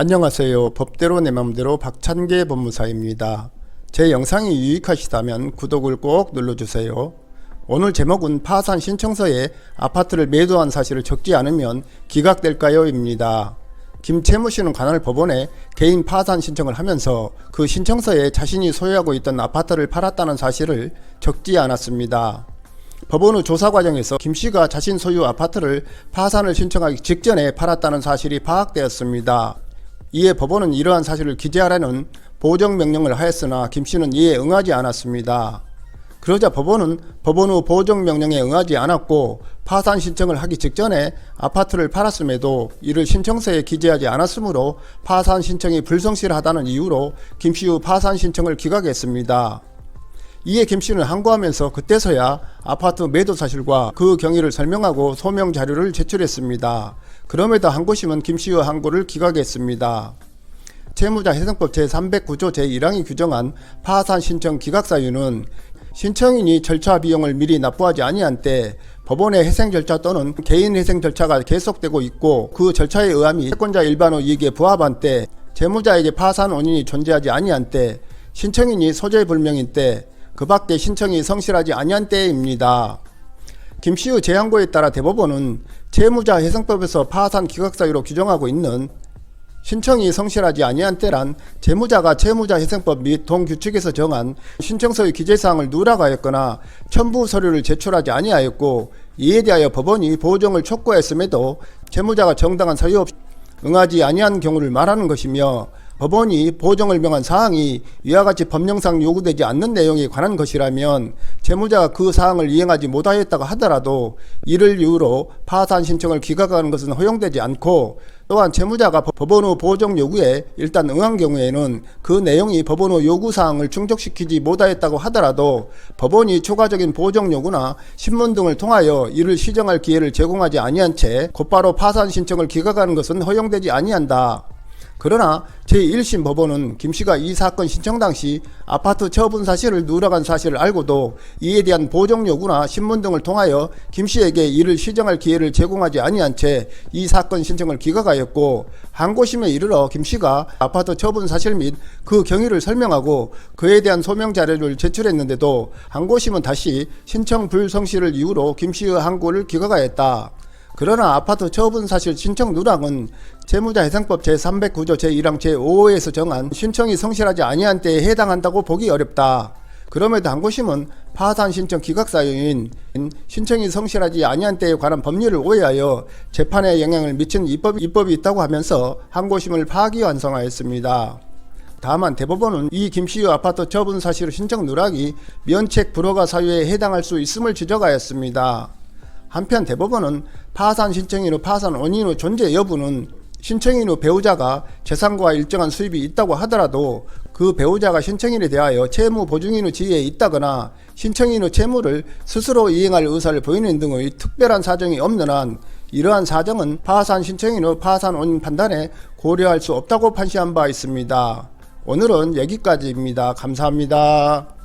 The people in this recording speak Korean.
안녕하세요. 법대로 내 맘대로 박찬계 법무사입니다. 제 영상이 유익하시다면 구독을 꼭 눌러주세요. 오늘 제목은 파산 신청서에 아파트를 매도한 사실을 적지 않으면 기각될까요?입니다. 김채무 씨는 관할 법원에 개인 파산 신청을 하면서 그 신청서에 자신이 소유하고 있던 아파트를 팔았다는 사실을 적지 않았습니다. 법원 의 조사 과정에서 김 씨가 자신 소유 아파트를 파산을 신청하기 직전에 팔았다는 사실이 파악되었습니다. 이에 법원은 이러한 사실을 기재하라는 보정 명령을 하였으나 김 씨는 이에 응하지 않았습니다. 그러자 법원은 법원 후 보정 명령에 응하지 않았고 파산 신청을 하기 직전에 아파트를 팔았음에도 이를 신청서에 기재하지 않았으므로 파산 신청이 불성실하다는 이유로 김씨 후 파산 신청을 기각했습니다. 이에 김 씨는 항고하면서 그때서야 아파트 매도 사실과 그 경위를 설명하고 소명 자료를 제출했습니다. 그럼에도 항고심은 김 씨의 항고를 기각했습니다. 채무자 해상법 제309조 제1항이 규정한 파산 신청 기각 사유는 신청인이 절차 비용을 미리 납부하지 아니한 때 법원의 회생 절차 또는 개인 회생 절차가 계속되고 있고 그 절차에 의함이 채권자 일반의 이익에 부합한 때 채무자에게 파산 원인이 존재하지 아니한 때 신청인이 소재 불명인 때 그 밖에 신청이 성실하지 아니한 때입니다. 김 씨의 재항고에 따라 대법원은 채무자 해상법에서 파산 기각 사유로 규정하고 있는 신청이 성실하지 아니한 때란 채무자가 채무자 회생법 및 동규칙에서 정한 신청서의 기재사항을 누락하였거나 첨부 서류를 제출하지 아니하였고 이에 대하여 법원이 보정을 촉구했음에도 채무자가 정당한 사유 없이 응하지 아니한 경우를 말하는 것이며 법원이 보정을 명한 사항이 이와 같이 법령상 요구되지 않는 내용에 관한 것이라면 채무자가 그 사항을 이행하지 못하였다고 하더라도 이를 이유로 파산 신청을 기각하는 것은 허용되지 않고 또한 채무자가 법원 후 보정 요구에 일단 응한 경우에는 그 내용이 법원 후 요구 사항을 충족시키지 못하였다고 하더라도 법원이 추가적인 보정 요구나 신문 등을 통하여 이를 시정할 기회를 제공하지 아니한 채 곧바로 파산 신청을 기각하는 것은 허용되지 아니한다. 그러나 제1심 법원은 김 씨가 이 사건 신청 당시 아파트 처분 사실을 누락한 사실을 알고도 이에 대한 보정 요구나 신문 등을 통하여 김 씨에게 이를 시정할 기회를 제공하지 아니한 채 이 사건 신청을 기각하였고 항고심에 이르러 김 씨가 아파트 처분 사실 및 그 경위를 설명하고 그에 대한 소명 자료를 제출했는데도 항고심은 다시 신청 불성실을 이유로 김 씨의 항고를 기각하였다. 그러나 아파트 처분 사실 신청 누락은 채무자 해상법 제309조 제1항 제5호에서 정한 신청이 성실하지 아니한 때에 해당한다고 보기 어렵다. 그럼에도 항고심은 파산 신청 기각 사유인 신청이 성실하지 아니한 때에 관한 법률을 오해하여 재판에 영향을 미친 입법, 입법이 있다고 하면서 항고심을 파기완성하였습니다. 다만 대법원은 이 김씨의 아파트 처분 사실 신청 누락이 면책 불허가 사유에 해당할 수 있음을 지적하였습니다. 한편 대법원은 파산 신청인의 파산 원인의 존재 여부는 신청인의 배우자가 재산과 일정한 수입이 있다고 하더라도 그 배우자가 신청인에 대하여 채무 보증인의 지위에 있다거나 신청인의 채무를 스스로 이행할 의사를 보이는 등의 특별한 사정이 없는 한 이러한 사정은 파산 신청인의 파산 원인 판단에 고려할 수 없다고 판시한 바 있습니다. 오늘은 여기까지입니다. 감사합니다.